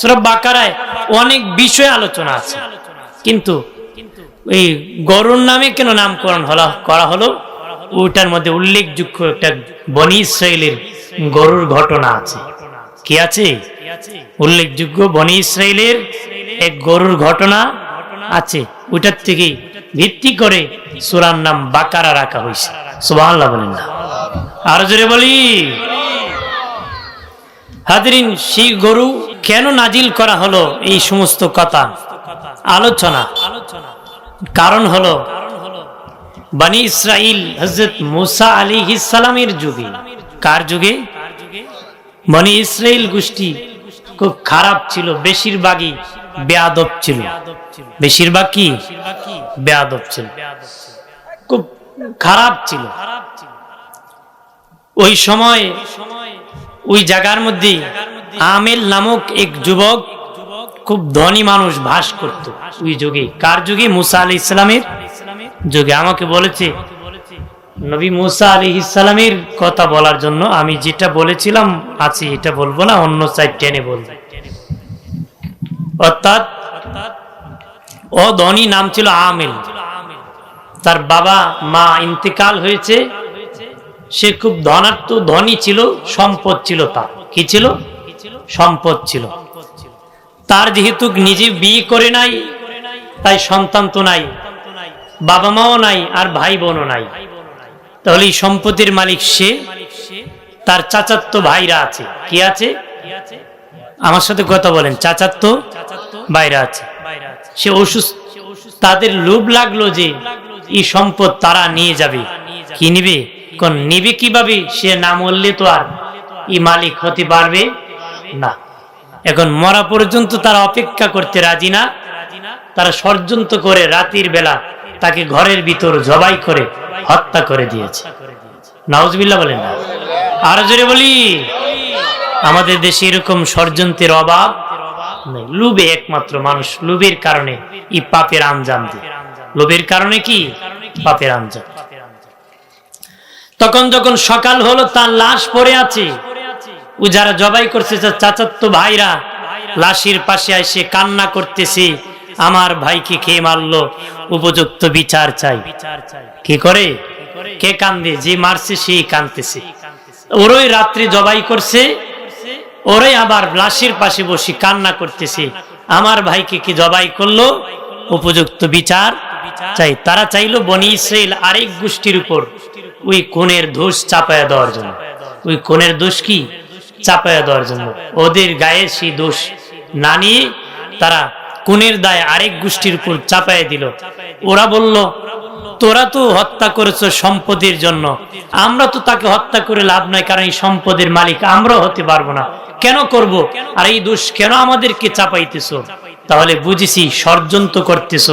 সুরা বাকারায় অনেক বিষয় আলোচনা আছে। কিন্তু এই গরুর নামে কেন নামকরণ হলো করা হলো? ওটার মধ্যে উল্লেখযোগ্য একটা বনি ইসরায়েলের গরুর ঘটনা আছে। কি আছে? উল্লেখযোগ্য বনি ইসরায়েলের এক গরুর ঘটনা আছে। ওটার থেকে ভিত্তি করে সুরার নাম বাকারা রাখা হয়েছে। সুবহানাল্লাহ বলেন না। আরও জোরে বলি। হাজরিন, সেই গরু কেন নাজিল করা হলো এই সমস্ত কথা? আলোচনা। কারণ হলো, বানি ইসরাইল হজরত মুসা আলী ইসালামের যুগে। কার যুগে? বনি ইসরাইল গোষ্ঠী খুব খারাপ ছিল, বেশিরভাগই বেয়াদব ছিল। বেশিরভাগ কি? বেয়াদব ছিল। খুব খারাপ ছিল। ওই সময়, ওই জায়গার মধ্যে আমেল নামক এক যুবক খুব ধনী মানুষ বাস করত। ওই যুগে, কার যুগে? মুসা আলি ইসলামের যুগে। আমাকে বলেছে, নবী মুসা আলী ইসলামের কথা বলার জন্য আমি যেটা বলেছিলাম, আছি, এটা বলব না, অন্য সাইড টেনে বলব। অর্থাৎ, ও ধনী নাম ছিল আমেল। তার বাবা মা ইন্তেকাল হয়েছে। সে খুব ধনাত্ম ধনী ছিল, সম্পদ ছিল তার। কি ছিল? সম্পদ ছিল। তার যেহেতু নিজে বিয়ে করে নাই তাই সন্তান তো নাই বাবা মাও নাই আর ভাই বোনও নাই। তাহলে এই সম্পত্তির মালিক সে তার চাচাত্ত ভাইরা আছে। কি আছে? আমার সাথে কথা বলেন চাচাত্ত ভাইরা আছে। সে অসুস্থ। তাদের লোভ লাগল যে এই সম্পদ তারা নিয়ে যাবে। কি নিবে? কোন নিবে? কীভাবে? সে না মরলে তো আর এই মালিক হতে পারবে? না। এখন মরা পর্যন্ত তারা অপেক্ষা করতে রাজি না। তারা ষড়যন্ত্র করে রাতের বেলা তাকে ঘরের ভিতর জবাই করে হত্যা করে দিয়েছে। নাউজবিল্লা বলেন না। আরও জোরে বলি, আমাদের দেশে এরকম ষড়যন্ত্রের অভাব নেই। লুবে একমাত্র মানুষ লুবের কারণে এই পাপের আঞ্জাম দেয়। লোভের কারণে কি? পাপের আঞ্জাম। তখন যখন সকাল হলো, তার লাশ পড়ে আছে। ও যারা জবাই করছে চাচাত্ত ভাইরা, লাশের পাশে এসে কান্না করতেছে, আমার ভাইকে খেয়ে মারলো, উপযুক্ত বিচার চাই। কি করে? কে কান্দে? যে মারছে, সেই কান্দতেছে ওরই রাত্রি জবাই করছে, ওরাই আবার লাশির পাশে বসে কান্না করতেছে। আমার ভাইকে কি জবাই করল? উপযুক্ত বিচার চাই। তারা চাইলো বনি ইসরায়েল আরেক গোষ্ঠীর উপর ওই কোণের দোষ চাপায়া দেওয়ার জন্য। ওই কোণের দোষ কি? চাপায়া দেওয়ার জন্য। ওদের গায়ে সেই দোষ। না নিয়ে তারা কোণের দায় আরেক গোষ্ঠীর উপর চাপায়া দিল। ওরা বলল, তোরা তো হত্যা করেছ সম্পদের জন্য। আমরা তো তাকে হত্যা করে লাভ নাই, কারণ এই সম্পদের মালিক আমরাও হতে পারব না। কেন করব? আর এই দোষ কেন আমাদেরকে চাপাইতেছ? তাহলে বুঝেছি, ষড়যন্ত্র করতেছ।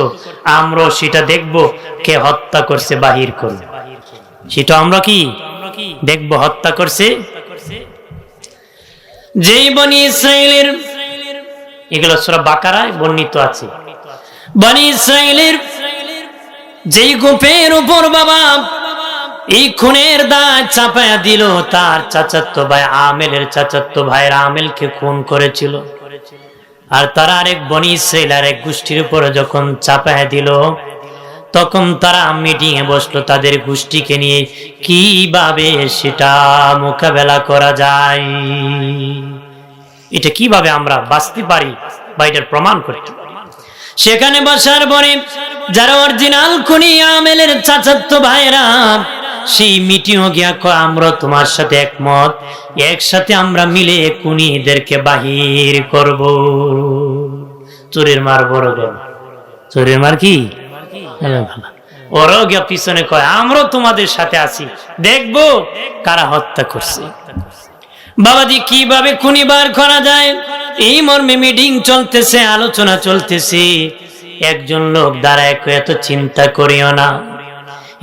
আমরাও সেটা দেখব, কে হত্যা করছে, বাহির করবে সেটা আমরা কি? দেখব, হত্যা করছে যেই বনি ইসরায়েলের এগুলো সরা বাকারায় বর্ণিত আছে। বনি ইসরায়েলের যেই গোপের উপর বাবা এই খুনের দায় চাপায়া দিল, তার চাচাত্ত ভাই আমেলের চাচাত্ত ভাইয়ের আমেলকে খুন করেছিল। আর তারা আরেক বনি ইসরায়েল আর এক গোষ্ঠীর উপরে যখন চাপায়া দিল তখন তারা মিটিং এ বসল তাদের গোষ্ঠীকে নিয়ে। কীভাবে সেটা মোকাবেলা করা যায়? এটা কীভাবে আমরা বাঁচতে পারি বা এটার প্রমাণ করতে সেখানে বসার পরে যারা অরিজিনাল খুনি আমেলের চাচাত্ত ভাইরা সেই মিটিং গিয়া আমরা তোমার সাথে একমত, একসাথে আমরা মিলে কুনিদেরকে বাহির করব। চোরের মার বড় চোরের মার কি? ওরাও গিয়া পিছনে কয়, আমরাও তোমাদের সাথে আছি। দেখব কারা হত্যা করছে। বাবাজি, কীভাবে খুনি বার করা যায়? এই মর্মে মিটিং চলতেছে, আলোচনা চলতেছে। একজন লোক দাঁড়ায় এত চিন্তা করিও না,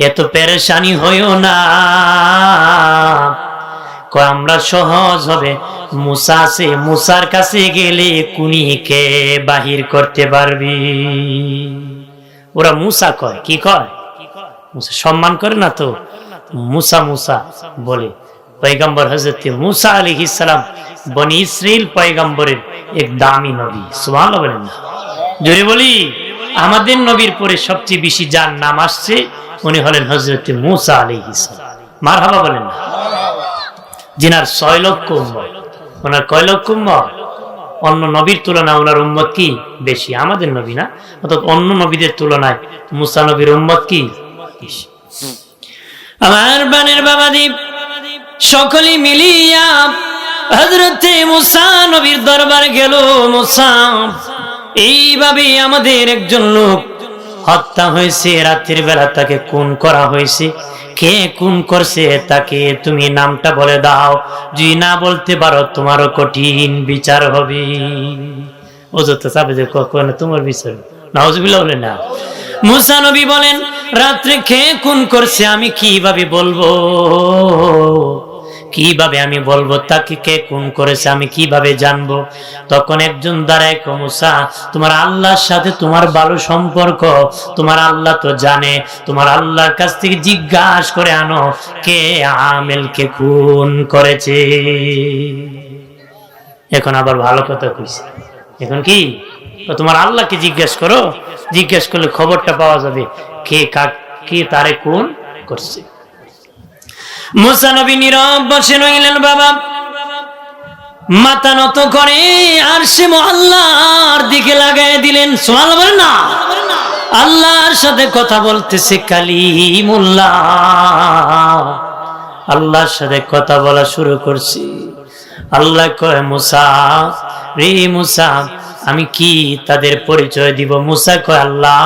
এত পেরেশানি হইও না। আমরা সহজ হবে। মুসা আছে, মুসার কাছে গেলে কুনিকে বাহির করতে পারবি। ওরা মুসা কয়, কি কয়? সম্মান করে না তো? মুসা মুসা বলে, পয়গম্বর হজরত মুসা আলী ইসালাম বনি ইসরাইল পয়গম্বরের এক দামি নবী সুবহান বলেন না। জোরে বলি, আমাদের নবীর পরে সবচেয়ে বেশি যার নাম আসছে, উনি হলেন হজরত মুসা আলী ইসালাম মার হাবা বলেন না। যিনার ছয় লক্ষ উম্মত। ওনার কয় লক্ষ উম্মত? অন্য নবীর তুলনায় ওনার উম্মত কি? বেশি। আমাদের নবী না। অর্থাৎ অন্য নবীদের তুলনায় মুসা নবীর উম্মত কি? বেশি। আমার বানের বাবাদীপ সকলে মিলিয়া হজরতে মুসা নবীর দরবার গেল। মুসা, এইভাবে আমাদের একজন লোক হত্যা হয়েছে, রাত্রির বেলা তাকে খুন করা হয়েছে। কে কোন করছে তাকে তুমি নামটা বলে দাও। যদি না বলতে পারো, তোমারও কঠিন বিচার হবে। অযথা চাপে যে কখন তোমার বিচার। নাউজুবিল্লাহ বলে না। মুসা নবী বলেন, রাত্রে কে কোন করছে আমি কীভাবে বলব? কীভাবে আমি বলব? তাকে কে খুন করেছে? আমি কীভাবে জানব? তখন একজন দাঁড়ায় কমুসা তোমার আল্লাহর সাথে তোমার ভালো সম্পর্ক। তোমার আল্লাহ তো জানে। তোমার আল্লাহর কাছ থেকে জিজ্ঞাসা করে আনো, কে আমেলকে খুন করেছে? এখন আবার ভালো কথা কইছে। এখন কি? তোমার আল্লাহকে জিজ্ঞেস করো। জিজ্ঞেস করলে খবরটা পাওয়া যাবে। কে কাক, কে তারে কোন করছে? মুসা নবী নীরব বসে রইলেন বাবা। মাথা নত করে আর সে আল্লাহর দিকে লাগাই দিলেন সোয়াল বলেন না। আল্লাহর সাথে কথা বলতেছে কালিমুল্লাহ। আল্লাহর সাথে কথা বলা শুরু করছি। আল্লাহ কয়, মুসা, রে মুসা আমি কি তাদের পরিচয় দিব? মুসা কয়, আল্লাহ,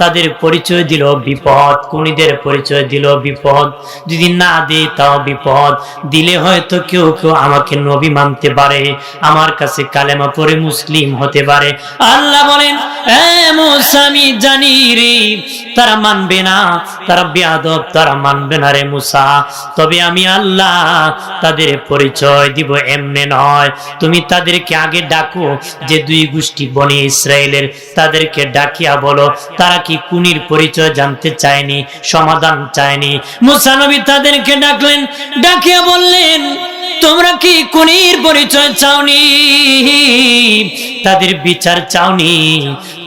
তাদের পরিচয় দিল বিপদ কুনিদের পরিচয় দিল বিপদ। যদি না দিই তাও বিপদ। দিলে হয়তো কেউ কেউ আমাকে নবী মানতে পারে, আমার কাছে কালেমা পরে মুসলিম হতে পারে। আল্লাহ বলেন আমি জানি রে, তারা মানবে না, তারা বেয়াদব, তারা মানবে না রে মুসা। তবে আমি আল্লাহ তাদের পরিচয় দিব, এমনে নয়। তুমি তাদেরকে আগে ডাকো, যে দুই গোষ্ঠী বনে ইসরায়েলের তাদেরকে ডাকিয়া বলো, তারা কি কুনির পরিচয় জানতে চায়নি, সমাধান চায়নি? মুসানবী তাদেরকে ডাকলেন, ডাকিয়া বললেন, তোমরা কি কুনির পরিচয় চাওনি? তাদের বিচার চাওনি।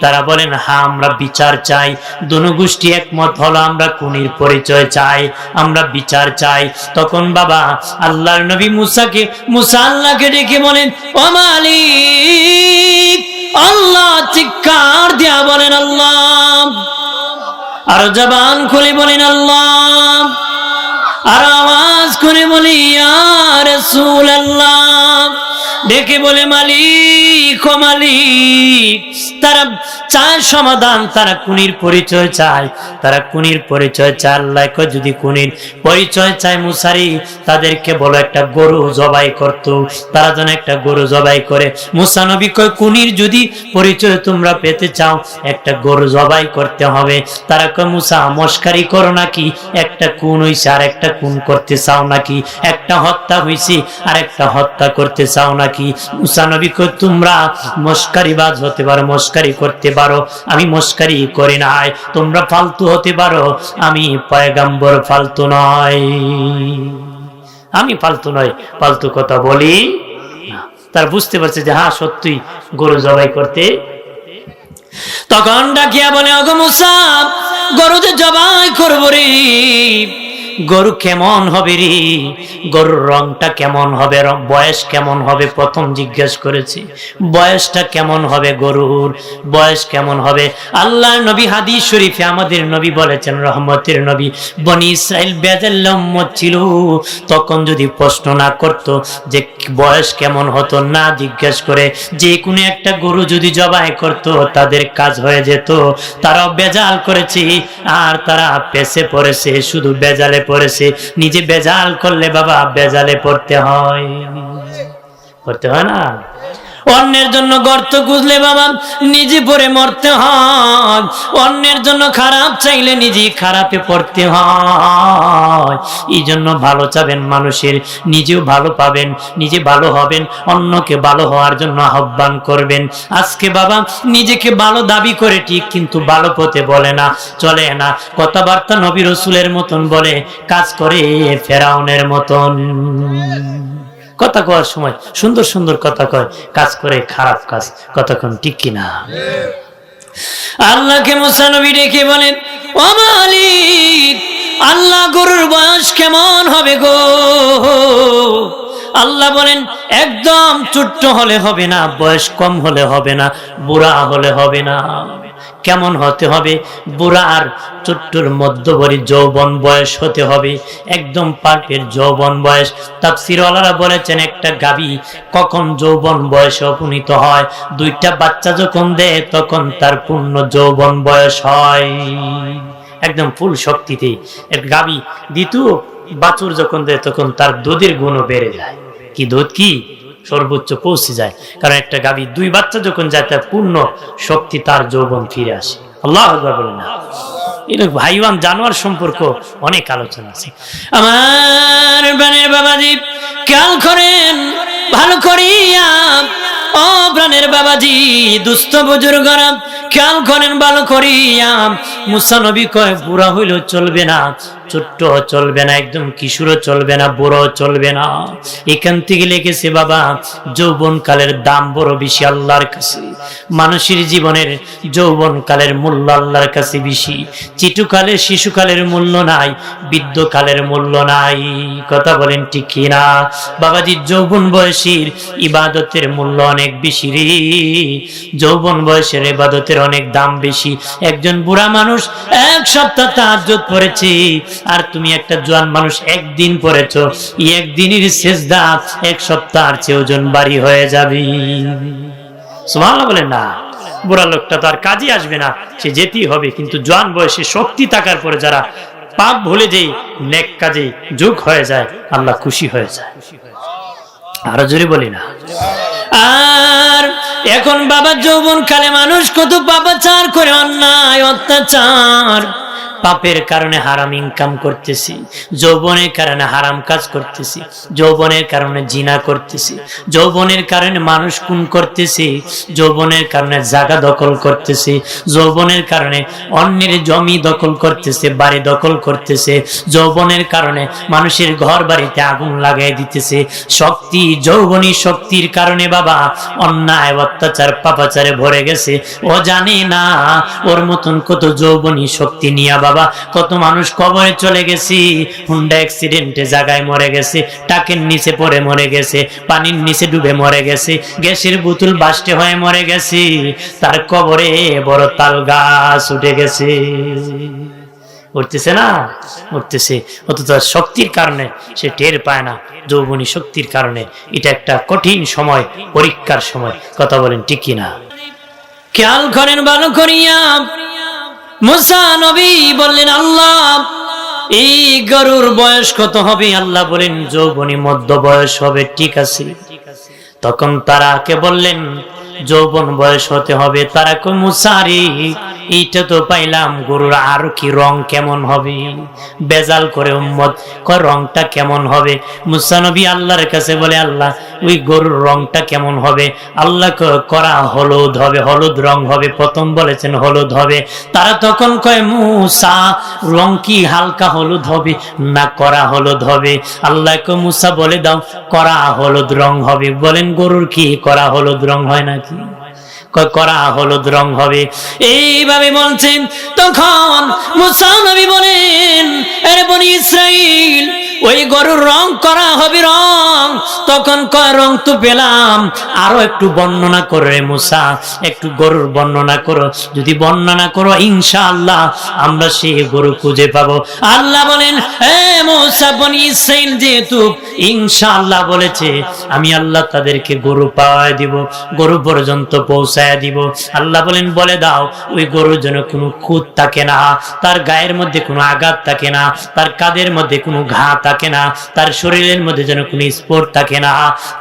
তারা বলেন হ্যাঁ আমরা বিচার চাই। দোনো গোষ্ঠী একমত হলো, আমরা কুনির পরিচয় চাই, আমরা বিচার চাই। তখন বাবা আল্লাহর নবী মুসাকে, মুসা আল্লাহকে ডেকে বলেন, ও মালিক, আল্লাহ চিৎকার দিয়া বলেন, আল্লাহ। আর জবান খুলে বলেন, আল্লাহ। আর আওয়াজ করে বলি আর আল্লাহ ডেকে বলে মালিক, ও মালিক, তারা চায় সমাধান, তারা কুনির পরিচয় চায়। তারা কুনির পরিচয় চায়, আল্লাহ যদি কুনির পরিচয় চায় মুসারি, তাদেরকে বলো, একটা গরু জবাই করতো। তারা যেন একটা গরু জবাই করে। মুসানবী কয় কুনির যদি পরিচয় তোমরা পেতে চাও, একটা গরু জবাই করতে হবে। তারা কয়, মুসা, মস্কারি করো নাকি? একটা খুন হইছে আর একটা খুন করতে চাও নাকি? একটা হত্যা হইছে আর একটা হত্যা করতে চাও নাকি? মুসানবী কয় তোমরা মস্কারিবাজ হতে পারো, মস্কারি করতে পারো। আমি মস্কারি করি নাই। তোমরা ফালতু হতে পারো। আমি পয়গাম্বর ফালতু নয়। আমি ফালতু নয়, ফালতু কথা বলি তার বুঝতে পারছে যে হ্যাঁ সত্যি গরু জবাই করতে। তখন ডাকিয়া বলে অগো মুসা গরুতে জবাই করব রে। গরু কেমন হবে রে? গরুর রংটা কেমন হবে? বয়স কেমন হবে? প্রথম জিজ্ঞেস করেছি। বয়সটা কেমন হবে গরুর? বয়স কেমন হবে? আল্লাহ নবী হাদিস শরীফে আমাদের নবী বলেছেন, রহমতের নবী, বনি ইসরায়েল বেজাল্লা উম্মত ছিল। তখন যদি প্রশ্ন না করত যে বয়স কেমন হতো, না জিজ্ঞেস করে যে কোনো একটা গরু যদি জবাই করত, তাদের কাজ হয়ে যেত। তারাও বেজাল করেছে, আর তারা পেছে পড়েছে, শুধু বেজালে পড়েছে। নিজে বেজাল করলে বাবা বেজালে পড়তে হয়। পড়তে হয় না? অন্যের জন্য গর্ত খুঁজলে বাবা নিজে পরে মরতে হয়। অন্যের জন্য খারাপ চাইলে নিজে খারাপে পড়তে হয়। এই জন্য ভালো চাবেন মানুষের, নিজেও ভালো পাবেন, নিজে ভালো হবেন, অন্যকে ভালো হওয়ার জন্য আহ্বান করবেন। আজকে বাবা নিজেকে ভালো দাবি করে ঠিক কিন্তু ভালো পথে বলে না, চলে না। কথাবার্তা নবী রসুলের মতন বলে, কাজ করে ফেরাউনের মতন। কথা কওয়ার সময় সুন্দর সুন্দর কথা কয়, কাজ করে খারাপ কাজ, কতক্ষণ ঠিক কিনা? আল্লাহকে মুসানবী ডেকে বলেন আল্লাহ গরুর বয়স কেমন হবে গো? আল্লাহ বলেন, একদম ছোট্ট হলে হবে না, বয়স কম হলে হবে না, বুড়া হলে হবে না। কেমন হতে হবে? বুড়া আর ছোট্টর মধ্যবর্তী যৌবন বয়স হতে হবে, একদম পার্কের যৌবন বয়স। তাফসিরওয়ালারা বলেছেন, একটা গাবি কখন যৌবন বয়সে উপনীত হয়? দুইটা বাচ্চা যখন দেয়, তখন তার পূর্ণ যৌবন বয়স হয়। একদম ফুল শক্তিতে। এর গাবি দ্বিতীয় বাছুর যখন দেয়, তখন তার দুধের গুণও বেড়ে যায়। কি দুধ কি? সর্বোচ্চ পৌঁছে যায়। কারণ একটা গাবি দুই বাচ্চা যখন যায়, তার পূর্ণ শক্তি, তার যৌবন ফিরে আসে। আল্লাহ আকবার বলে না। ভাইওয়ান জানোয়ার সম্পর্ক অনেক আলোচনা আছে। আমার প্রাণের বাবাজি, খেয়াল করেন, ভালো করিয়া, ও প্রাণের বাবাজি, দুস্থ বুজুর্গরা, খেয়াল করেন, ভালো করিয়া। মুসা নবী কয়, বুড়া হইলেও চলবে না। ছোট্ট চলবে না, একদম কিশোরও চলবে না, বুড়ো চলবে না। এখান থেকে লেগেছে বাবা যৌবন কালের দাম বড় বেশি আল্লাহর কাছে। মানুষের জীবনের যৌবন কালের মূল্য আল্লাহর কাছে বেশি। চিটুকালের শিশুকালের মূল্য নাই, বৃদ্ধকালের মূল্য নাই। কথা বলেন ঠিক কিনা বাবাজি যৌবন বয়সীর ইবাদতের মূল্য অনেক বেশি রে। যৌবন বয়সের ইবাদতের অনেক দাম বেশি। একজন বুড়া মানুষ এক সপ্তাহ তাহাজ্জুদ পড়েছে। আর তুমি একটা জোয়ান মানুষ একদিন পড়েছো একদিনের দাঁত এক সপ্তাহের চেয়ে ওজন বাড়ি হয়ে যাবে। সুবহানাল্লাহ বলেন, না, বুড়া লোকটা তো আর কাজে আসবে না, সে যেতেই হবে, কিন্তু জোয়ান বয়সে শক্তি থাকার পরে যারা পাপ ভুলে যেই নেক কাজে যোগ হয়ে যায়, আল্লাহ খুশি হয়ে যায়। আরও জোরে বলি না। আর এখন বাবা যৌবন কালে মানুষ কত পাপাচার করে, অন্যায়, অত্যাচার। পাপের কারণে হারাম ইনকাম করতেছি, যৌবনের কারণে হারাম কাজ করতেছি, যৌবনের কারণে জিনা করতেছি, যৌবনের কারণে মানুষ খুন করতেছি, যৌবনের কারণে জায়গা দখল করতেছি, যৌবনের কারণে অন্যের জমি দখল করতেছে, বাড়ি দখল করতেছে, যৌবনের কারণে মানুষের ঘর বাড়িতে আগুন লাগাই দিতেছে, শক্তি, যৌবনী শক্তির কারণে বাবা অন্যায়, অত্যাচার, পাপাচারে ভরে গেছে। ও জানে না, ওর মতন কত যৌবনী শক্তি নিয়ে বাবা কত মানুষ কবরে চলে গেছি। হুন্ডা অ্যাক্সিডেন্টে জায়গায় মরে গেছে, টাকের নিচে পড়ে মরে গেছে, পানির নিচে ডুবে মরে গেছে, গ্যাসের বোতল বাস্টে হয়ে মরে গেছে, তার কবরে বড় তাল গাছ উঠে গেছে। উঠতেছে না? উঠতেছে। অথচ শক্তির কারণে সে টের পায় না, যৌবনী শক্তির কারণে। এটা একটা কঠিন সময়, পরীক্ষার সময়। কথা বলেন ঠিক কিনা? খেয়াল করেন ভালো করিয়া। মুসা নবী বললেন, আল্লাহ, এই গরুর বয়স কত হবে? আল্লাহ বলেন, যৌবনী মধ্য বয়স হবে, ঠিক আছে। তখন তারা কে বললেন যৌবন বয়স হতে হবে, তারা কই, মুসারি, এইটা তো পাইলাম, গরুর আর কি রং কেমন হবে? বেজাল করে উম্মত কয় রংটা কেমন হবে? মুসানবী আল্লাহর কাছে বলে, আল্লাহ, ওই গরুর রংটা কেমন হবে? আল্লাহ করা হলুদ হবে, হলুদ রং হবে। প্রথম বলেছেন, হলুদ হবে। তারা তখন কয়, মুসা, রং কি হালকা হলুদ হবে না করা হলুদ হবে? আল্লাহ মুসা, বলে দাও, করা হলুদ রং হবে। বলেন, গরুর কি করা হলুদ রং হয় নাকি কয় করা হলুদ রং হবে। এইভাবে বলছেন, তখন মুসা নবী বলেন আরে বনি ইসরাইল, ওই গরুর রং করা হবে রং। তখন কয় রং তো পেলাম, আরও একটু বর্ণনা মুসা, একটু গরুর বর্ণনা করো। যদি বর্ণনা করো, ইনশাআল্লাহ আমরা সেই গরু খুঁজে পাবো। আল্লাহ বলেন হে মুসা, বনি যেহেতু ইনশাআল্লাহ বলেছে, আমি আল্লাহ তাদেরকে গরু পাওয়ায় দিব। গরু পর্যন্ত পৌঁছ পৌঁছায় দিব। আল্লাহ বলেন, বলে দাও, ওই গরুর জন্য কোনো খুঁত থাকে না, তার গায়ের মধ্যে কোনো আঘাত থাকে না, তার কাদের মধ্যে কোনো ঘা থাকে না, তার শরীরের মধ্যে যেন কোনো স্পোর্ট থাকে না,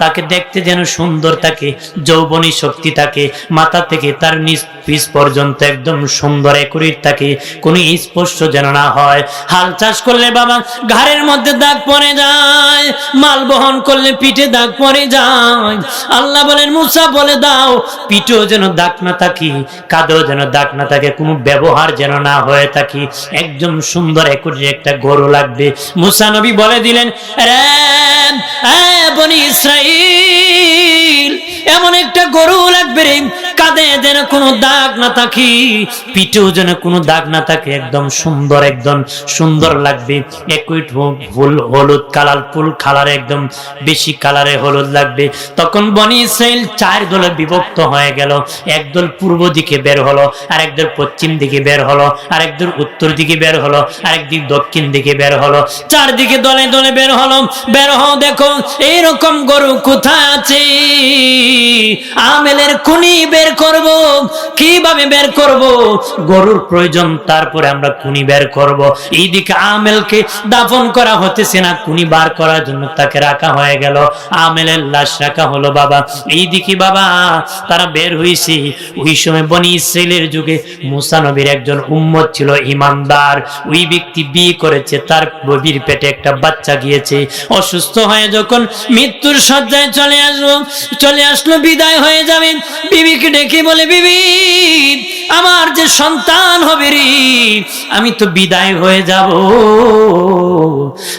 তাকে দেখতে যেন সুন্দর থাকে, যৌবনী শক্তি থাকে, মাথা থেকে তার নিচ পিস পর্যন্ত একদম সুন্দর একুরিট থাকে, কোনো স্পর্শ যেন না হয়। হাল চাষ করলে বাবা ঘাড়ের মধ্যে দাগ পড়ে যায়, মাল বহন করলে পিঠে দাগ পড়ে যায়। আল্লাহ বলেন, মুসা, বলে দাও, পিঠেও যেন দাগ না থাকি কাঁধেও যেন দাগ না থাকে, কোনো ব্যবহার যেন না হয়ে থাকি। একজন সুন্দর একুরির একটা গরু লাগবে। মুসা নবী বলে দিলেন, রে বনি ইসরাইল এমন একটা গরু লাগবে রে। কাঁধে যেন কোনো দাগ না থাকি। পিঠেও যেন কোনো দাগ না থাকে। একদম সুন্দর একদম সুন্দর লাগবে। একই ফুল হলুদ কালার, ফুল কালার একদম বেশি কালারে হলুদ লাগবে। তখন বনি ইসরাইল চার দলে বিভক্ত হয়ে গেল। একদল পূর্ব দিকে বের হলো আর একদল পশ্চিম দিকে বের হলো আর একদল উত্তর দিকে বের হলো আর একদিক দক্ষিণ দিকে বের হলো। চারদিকে দলে দলে বের হলো। বের হও দেখো এইরকম গরু কোথায় আছে? আমেলের খুনি বের করব, কীভাবে বের করব? গরুর প্রয়োজন, তারপরে আমরা খুনি বের করব। এইদিকে আমেলকে দাফন করা হতেছে না, খুনি বার করার জন্য তাকে রাখা হয়ে গেল। আমেলের লাশ রাখা হলো বাবা। এইদিকে বাবা, তারা বের হয়েছে ওই সময় বনি ইসরায়েলের যুগে মুসা নবীর একজন উম্মত ছিল, ইমানদার। ওই ব্যক্তি বিয়ে করেছে, তার ববির পেটে একটা বাচ্চা গিয়েছে। অসুস্থ হয়ে যখন মৃত্যুর সজ্জায় চলে আসব, চলে আসলো বিদায় হয়ে যাবে বিবিকে ডেকে বলে, বিবি, আমার যে সন্তান হবে রে, আমি তো বিদায় হয়ে যাব।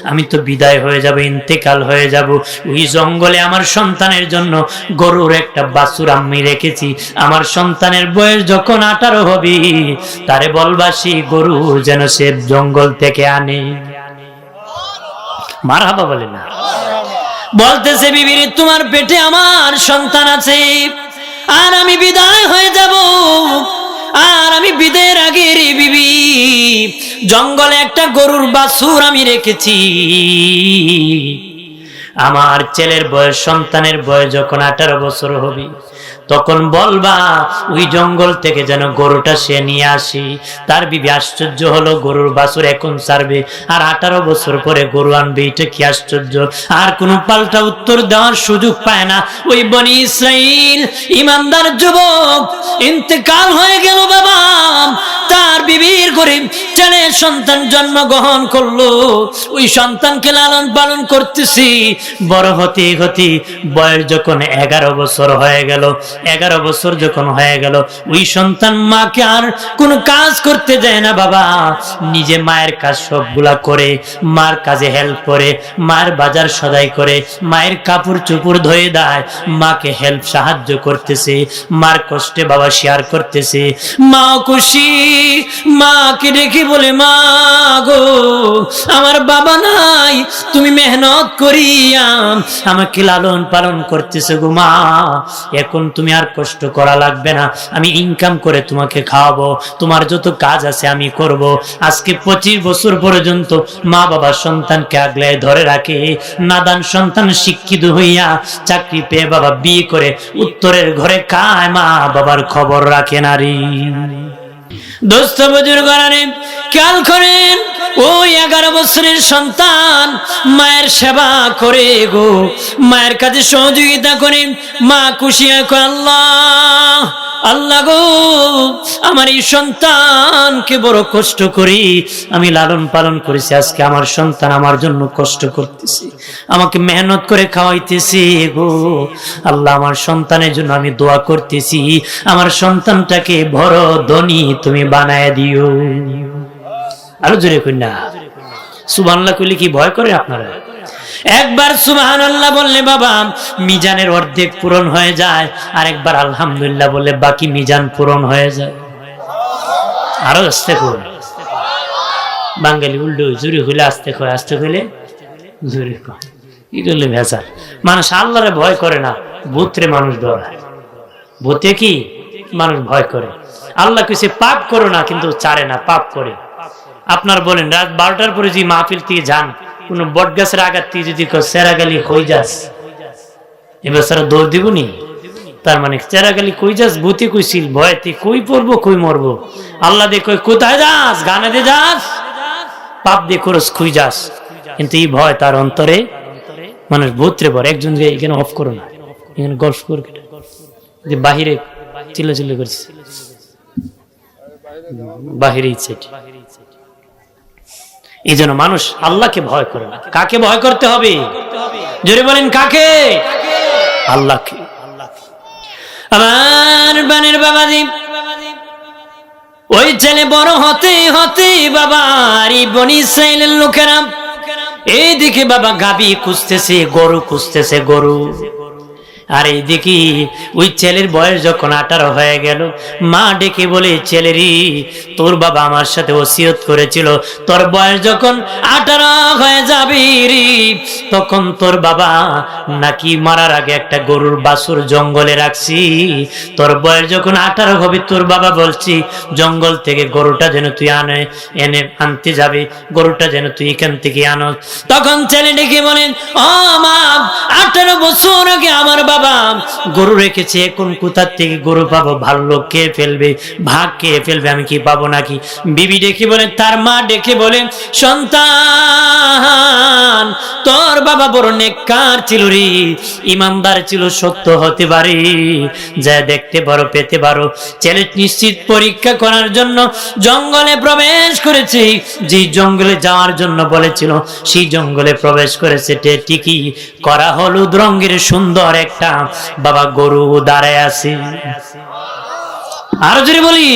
আমি তো বিদায় হয়ে যাব, ইন্তেকাল হয়ে যাব। ওই জঙ্গলে আমার সন্তানের জন্য গরুর একটা বাছুর আমি রেখেছি। আমার সন্তানের বয়স যখন আঠারো হবে, তারে বলবাসি গরু যেন সে জঙ্গল থেকে আনে। মারহাবা বলে না। বলতেছে, বিবির, তোমার পেটে আমার সন্তান আছে। আর আমি বিদায় হয়ে যাব। আর আমি বিদের আগে রে বিবি। জঙ্গলে একটা গরুর বাছুর আমি রেখেছি। আমার ছেলের বয়স, সন্তানের বয়স যখন আঠারো বছর হবে তখন বলবা, ওই জঙ্গল থেকে যেন গরুটা সে নিয়ে আসি। তার বিবি আশ্চর্য হলো, গরুর বাছুর এখন সারবে আর আঠারো বছর পরে গরু আনবে, এটা কি আশ্চর্য? আর কোনো পাল্টা উত্তর দেওয়ার সুযোগ পায় না। ওই বনি ইসরাইল, ইমানদার যুবক, ইন্তেকাল হয়ে গেল বাবা। করে ছেলে সন্তান জন্মগ্রহণ করল, ওই সন্তানকে লালন পালন করতেছি। বড় হতে হতে বয়স যখন এগারো বছর হয়ে গেল, এগারো বছর যখন হয়ে গেল, ওই সন্তান মাকে আর কোনো কাজ করতে যায় না, বাবা। নিজে মায়ের কাজ সবগুলা করে, মার কাজে হেল্প করে মায়ের বাজার সদাই করে, মায়ের কাপড় চুপুর ধুয়ে দেয়, মাকে হেল্প সাহায্য করতেছে, মার কষ্টে বাবা শেয়ার করতেছে। মা খুশি মাকে ডেকে বলে, মা গো, আমার বাবা নাই, তুমি মেহনত করিয়া আমাকে লালন পালন করতেছে গো মা। এখন তুমি আর কষ্ট করা লাগবে না, আমি ইনকাম করে তোমাকে খাওয়াবো, তোমার যত কাজ আছে আমি করব। আজকে পঁচিশ বছর পর্যন্ত মা বাবা সন্তানকে আগলে ধরে রাখে। নাদান সন্তান শিক্ষিত হইয়া চাকরি পেয়ে বাবা বিয়ে করে, উত্তরের ঘরে কায় মা বাবার খবর রাখে নারী দোস্ত বুজুর্গ খেয়াল করেন, ওই এগারো বছরের সন্তান মায়ের সেবা করে গো। মায়ের কাছে সহযোগিতা করেন, মা কুশিয়া আল্লাহ। আল্লাহ গো, আমার এই সন্তানকে বড় কষ্ট করি, আমি লালন পালন করেছি, আজকে আমার সন্তান আমার জন্য কষ্ট করতেছি, আমাকে মেহনত করে খাওয়াইতেছি গো। আল্লাহ আমার সন্তানের জন্য আমি দোয়া করতেছি, আমার সন্তানটাকে বড় ধনী তুমি বানায় দিও। আরও জোরে কন্যা সুবাংলা করলে কি ভয় করে আপনারা? একবার সুবাহান আল্লাহ বললে, বাবা, মিজানের অর্ধেক পূরণ হয়ে যায়। আর একবার আলহামদুলিল্লাহ বললে, বাকি মিজান পূরণ হয়ে যায়। আরও আসতে করে। বাঙালি উল্টো জুড়ি হইলে আসতে কয়, আসতে হইলে জুড়ি কয়। কি করলে মানুষ আল্লাহরে ভয় করে না, ভূতরে মানুষ ডরায়। ভূতে কি? মানুষ ভয় করে। আল্লাহ কিছু পাপ করো না, কিন্তু চারে না, পাপ করে। আপনার বলেন, রাত বারোটার পরে যে মাহফিল থেকে যান কোন বট গাছের আঘাত থেকে যদি সেরা গালি হয়ে যাস এবার সারা দৌড় দিব নি তার মানে চেরাগালি কই যাস, ভূতি কইছিল ভয়তে কই পড়ব, কই মরবো? আল্লাহ দে কই কোথায় যাস? গানে দে যাস? পাপ দিয়ে করস খুই যাস। কিন্তু এই ভয় তার অন্তরে মানুষ ভূতরে পর একজন যে এখানে অফ করো না। এখানে গল্প কর যে বাহিরে চিল্লা চিল্লা করছে। বাহিরে ইচ্ছে এই জন্য মানুষ আল্লাহকে ভয় করে না। কাকে ভয় করতে হবে? জোরে বলেন, কাকে? আল্লাহকে। আমার বানের বাবাজি, ওই ছেলে বড় হতে হতে বাবার লোকেরা, এইদিকে বাবা গাবি খুঁজতেছে, গরু খুঁজতেছে, গরু। আর এইদিকে ওই ছেলের বয়স যখন আঠারো হয়ে গেল, মা ডেকে বলে ছেলেরই তোর বাবা আমার সাথে ওসিয়ত করেছিল। তোর বয়স যখন আঠারো হয়ে যাবি তখন তোর বাবা নাকি মারার আগে একটা গরুর বাসুর জঙ্গলে রাখছি। তোর বয়স যখন আঠারো হবে, তোর বাবা বলছি, জঙ্গল থেকে গরুটা যেন তুই আনে, এনে আনতে যাবে, গরুটা যেন তুই এখান থেকে আনো তখন ছেলে ডেকে বলেন, ও মা, আঠারো বছর আগে আমার বাবা গরু রেখেছে, কোন কোথার থেকে গরু পাবো? ভালো লোক কে ফেলবে? ভাগ কে ফেলবে? আমি কি পাবো নাকি? বিবি ডেকে বলে তার মা ডেকে বলে সন্তান! বাবা বড় নেককার ছিল রে, ইমানদার ছিল, সত্য হতে পারে। যা দেখতে পারো পেতে পারো। ছেলে নিশ্চিত পরীক্ষা করার জন্য জঙ্গলে প্রবেশ করেছে। যে জঙ্গলে যাওয়ার জন্য বলেছিল সেই জঙ্গলে প্রবেশ করেছে। টিকি করা হলুদ রঙের সুন্দর একটা বাবা গরু দাঁড়ায় আছে। আরও যদি বলি,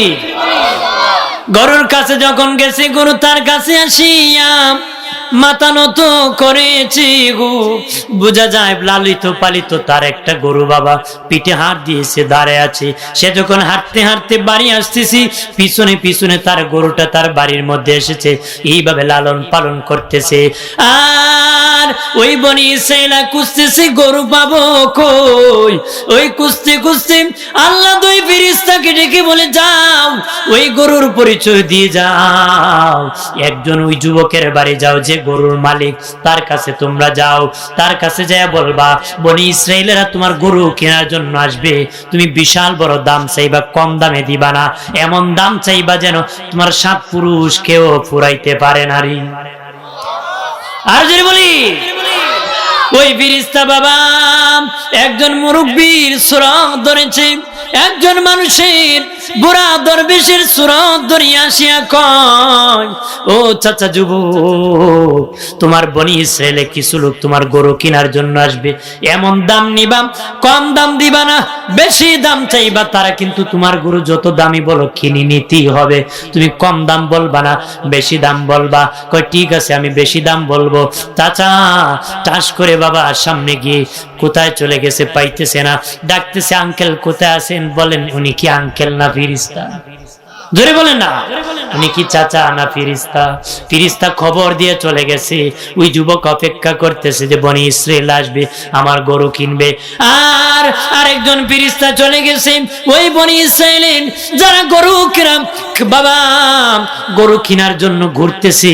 গরুর কাছে যখন গেছে, গরু তার কাছে আসিয়া মাথা নত করেছি গো। বোঝা যায় লালিত পালিত তার একটা গরু বাবা পিঠে হাত দিয়েছে দাঁড়ায় আছে। সে যখন হাঁটতে হাঁটতে বাড়ি আসতেছি, পিছনে পিছনে তার গরুটা তার বাড়ির মধ্যে এসেছে, এইভাবে লালন পালন করতেছে। আর ওই বনি সেলা কুস্তেছে গরু পাবো কই? ওই কুস্তে কুস্তে আল্লাহ দুই ফিরিস্তাকে ডেকে বলে, যাও, ওই গরুর পরিচয় দিয়ে যাও। একজন ওই যুবকের বাড়ি যাও, যে গরুর মালিক, তার কাছে তোমরা যাও, তার কাছে যায় বলবা, বনি ইসরায়েলেরা তোমার গরু কেনার জন্য আসবে, তুমি বিশাল বড় দাম চাইবা, কম দামে দিবা না, এমন দাম চাইবা যেন তোমার সাত পুরুষ কেউ ফুরাইতে পারে নারী আর যদি বলি। ওই ফিরিস্তা বাবা, একজন মুরব্বীর সুরত ধরেছে, একজন মানুষের বুড়া দরবেশের সুরত ধরিয়া আসিয়া কয়, ও চাচা যুব তোমার বনি ইসরায়েলে কিছু লোক তোমার গরু কেনার জন্য আসবে। এমন দাম নিবা, কম দাম দিবা না, বেশি দাম চাইবা। তারা কিন্তু তোমার গরু যত দামি বলো কিনে নিতেই হবে। তুমি কম দাম বলবা না, বেশি দাম বলবা। কয়, ঠিক আছে, আমি বেশি দাম বলব। চাচা, টাস করে বাবা সামনে গিয়ে কোথায় চলে গেছে পাইতেছে না। ডাকতেছে, আঙ্কেল কোথায় আছেন? বলেন, উনি কি আঙ্কেল না ফিরিস্তা জোরে বলেন না। উনি কি চাচা না ফিরিস্তা ফিরিস্তা খবর দিয়ে চলে গেছে। ওই যুবক অপেক্ষা করতেছে যে বনি ইসরায়েল আসবে, আমার গরু কিনবে। আর আরেকজন ফিরিস্তা চলে গেছে। ওই বনি ইসরায়েলের যারা গরু কিনাম বাবা, গরু কিনার জন্য ঘুরতেছি।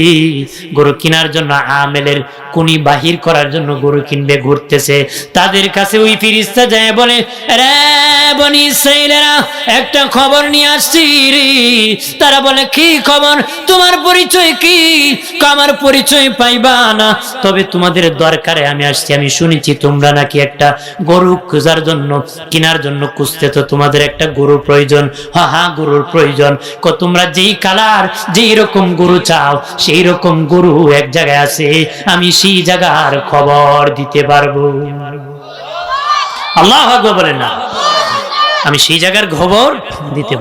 গরু কিনার জন্য আমেলের কুনি বাহির করার জন্য গরু কিনবে, ঘুরতেছে। তাদের কাছে ওই ফিরিস্তা যায় বলে, রে বনি ইসরায়েলেরা একটা খবর নিয়ে আসছি তারা বলে, কি খবর? তোমার পরিচয় কি? আমার পরিচয় পাইবা না। তবে তোমাদের দরকারে আমি আসছি, আমি শুনেছি তোমরা নাকি একটা গরু খোঁজার জন্য, কেনার জন্য খুঁজতে তো তোমাদের একটা গরু প্রয়োজন। হা হা, গরুর প্রয়োজন। ক, তোমরা যেই কালার, যেই রকম গরু চাও, সেই রকম গরু এক জায়গায় আছে। আমি সেই জায়গার খবর দিতে পারব। আল্লাহ বলেন না। আমি সেই জায়গার খবর দিতে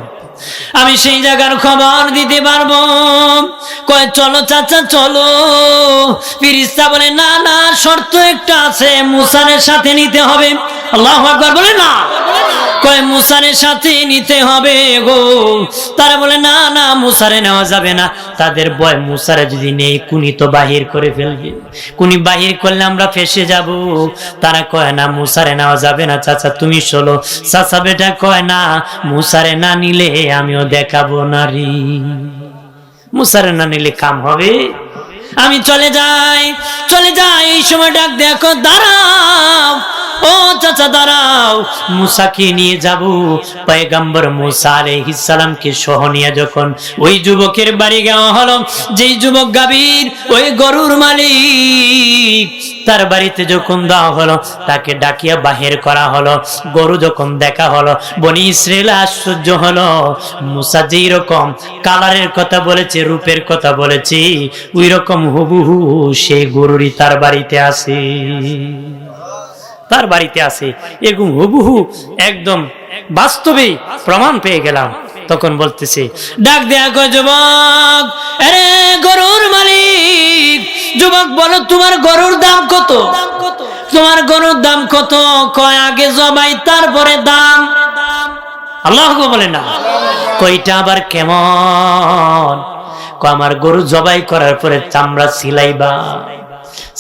আমি সেই জায়গার খবর দিতে পারব। কয়, চলো চাচা, চলো। ফিরিস্তা বলে, না না, শর্ত একটা আছে। মুসানের সাথে নিতে হবে। আল্লাহ আকবার বলে না। কয় মুসারের সাথে নিতে হবে গো। তারা বলে, না না, মুসারে নেওয়া যাবে না। তাদের বয় মুসারে যদি নেই, কুনি তো বাহির করে ফেলবে। কুনি বাহির করলে আমরা ফেসে যাব। তারা কয়, না, মুসারে নেওয়া যাবে না, চাচা, তুমি চলো। চাচা বেটা কয়, না, মুসারে না নিলে আমিও দেখাবো নারী। মুসারে না নিলে কাম হবে? আমি চলে যাই চলে যাই। এই সময় ডাক দেখো, দাঁড়াও। ও চাচা দাঁড়াও মুসাকে নিয়ে যাব? পয়গাম্বর মুসা আলাইহিস সালামকে সহ নিয়ে যখন ওই যুবকের বাড়ি যাওয়া হলো, যেই যুবক গাভীর, ওই গরুর মালিক তার বাড়িতে যখন দেওয়া হলো, তাকে ডাকিয়া বাহির করা হলো, গরু যখন দেখা হলো, বনি ইসরায়েল আশ্চর্য হলো, মুসা যেই রকম কালারের কথা বলেছে, রূপের কথা বলেছে, ওই রকম হুবহু সেই গরুরই তার বাড়িতে আছে। তার বাড়িতে আছে এরকম হুবহু একদম বাস্তবে প্রমাণ পেয়ে গেলাম। তখন বলতেছে, ডাক দেয়া গো যুবক, আরে গরুর মালিক, যুবক বলো তোমার গরুর দাম কত? তোমার গরুর দাম কত? কয় আগে জবাই, তারপরে দাম। আল্লাহ বলে, না কইটা আবার কেমন? আমার গরু জবাই করার পরে চামড়া সিলাইবা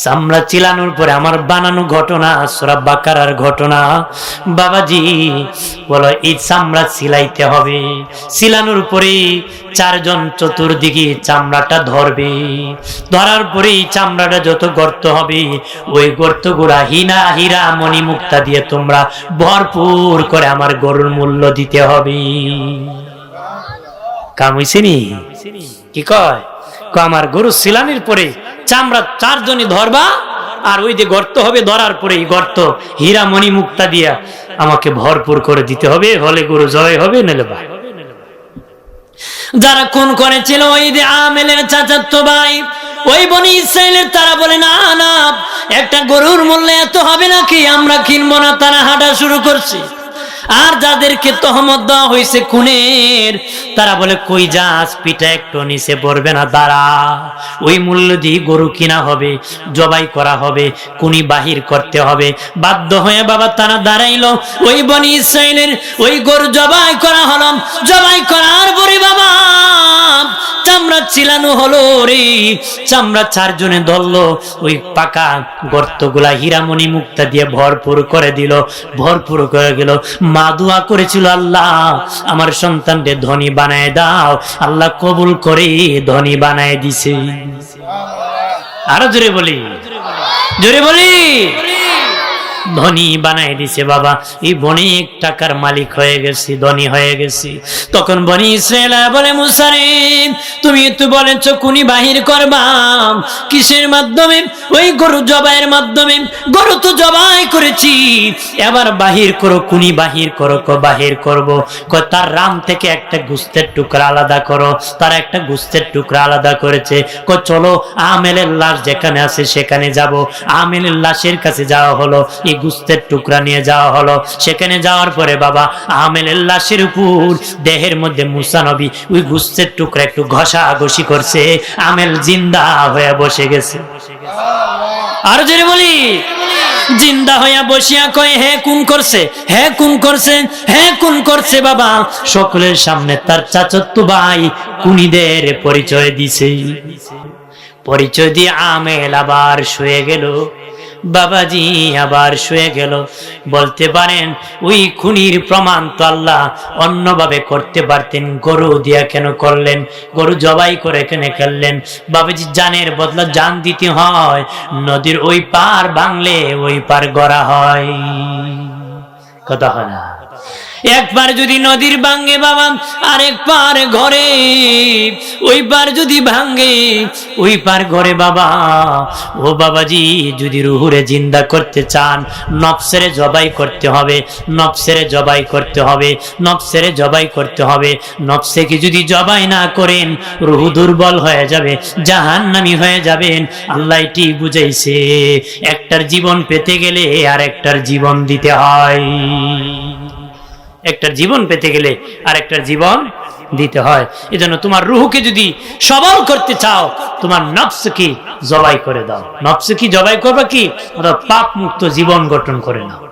চামড়া চিলানোর পরে আমার বানানো ঘটনা সোরা বাকারার ঘটনা। বাবাজি বলো এই চামড়া সিলাইতে হবে। সিলানোর পরে চারজন চতুর্দিকে চামড়াটা ধরবে। ধরার পরে এই চামড়াটা যত গর্ত হবে ওই গর্ত গুড়া হিনা হীরা মণি মুক্তা দিয়ে তোমরা ভরপুর করে আমার গরুর মূল্য দিতে হবে। কাম হইছে কি কয়? আমার গরু সিলানির পরে চামড়া চারজনই ধরবা, আর ওই যে গর্ত হবে ধরার পরে গর্ত। হীরা মণি মুক্তা দিয়া আমাকে ভরপুর করে দিতে হবে হলে গরু জয় হবে, নেলে ভাই। যারা খুন করেছিল ওই যে আমেলের চাচাতো ভাই, ওই বনি ইসরায়েলের তারা বলে, না না, একটা গরুর মূল্য এত হবে নাকি? আমরা কিনবো না। তারা হাঁটা শুরু করছে। আর যাদেরকে তহমত দেওয়া হয়েছে খুনের, তারা বলে, কই যাস, পিঠা একটু নিচে পড়বে না, দাঁড়া। ওই মূল্য দিয়ে গরু কিনা হবে, জবাই করা হবে কুনি বাহির করতে হবে। বাধ্য হয়ে বাবা তারা দাঁড়াইলো। ওই বনি ইসরায়েলের ওই গরু জবাই করা হলাম জবাই করার পরে বাবা চামড়া চিলানো হলো রে। চামড়া চারজনে ধরলো, ওই পাকা গর্তগুলা হীরামণি মুক্তা দিয়ে ভরপুর করে দিল, ভরপুর করে গেল। মা দোয়া করেছিল, আল্লাহ, আমার সন্তানকে ধনী বানায় দাও। আল্লাহ কবুল করে ধনী বানায় দিছে। আরও জোরে বলি জোরে বলি। ধনী বানাই দিছে বাবা। এই অনেক টাকার মালিক হয়ে গেছি, ধনী হয়ে গেছি। তখন বনি ইসরায়েল বলে মুসারে তুমি তো বলেছ কুনি বাহির করবা? কিসের মাধ্যমে? ওই গরু জবাইয়ের মাধ্যমে। গরু তো জবাই করেছি। এবার বাহির করো কুনি বাহির করো, ক বাহির করব। ক তার রাম থেকে একটা গুস্তের টুকরা আলাদা করো। তার একটা গুস্তের টুকরা আলাদা করেছে। ক চলো, আমেলের লাশ যেখানে আছে সেখানে যাব। আমেলের লাশের কাছে যাওয়া হলো। এই গুস্তের টুকরা নিয়ে যাওয়া হলো। সেখানে যাওয়ার পরে বাবা আমেলের লাশের উপর দেহের মধ্যে মুসানবী ওই গুস্তের টুকরা একটু ঘষা ঘষি করছে। আমেল জিন্দা হয়ে বসে গেছে। আর যদি বলি, জিন্দা হইয়া বসিয়া কয়, হে কোন করছে, হে কোন করছে, হে কোন করছে বাবা। সকলের সামনে তার চাচত্ব ভাই কুনিদের পরিচয় দিছে। পরিচয় দিয়ে আমেল আবার শুয়ে গেল। বাবাজি আবার শুয়ে গেল। বলতে পারেন, ওই খুনির প্রমাণ তো আল্লাহ অন্যভাবে করতে পারতেন। গরু দিয়া কেন করলেন? গরু জবাই করে কেন খেললেন? বাবাজি জানের বদলা জান দিতে হয়, নদীর ওই পার ভাঙলে ওই পার গড়া হয়। কথা হয় না। একবার যদি নদীর ভাঙ্গে বাবা, আরেক পার ঘরে, ওই পার যদি ভাঙ্গে, ওই পার ঘরে বাবা। ও বাবাজি, যদি রুহুরে জিন্দা করতে চান, নফসেরে জবাই করতে হবে, নফসেরে জবাই করতে হবে, নফসেরে জবাই করতে হবে। নফসেকে যদি জবাই না করেন, রুহু দুর্বল হয়ে যাবে, জাহান্নামি হয়ে যাবেন আল্লাহ এটি বুঝাইছে, একটার জীবন পেতে গেলে আর একটার জীবন দিতে হয়। একটার জীবন পেতে গেলে আর একটার জীবন দিতে হয়। এজন্য তোমার রুহকে যদি সবল করতে চাও, তোমার নফসকে জবাই করে দাও। নফসকে জবাই করবা কি? পাপ মুক্ত জীবন গঠন করে নাও।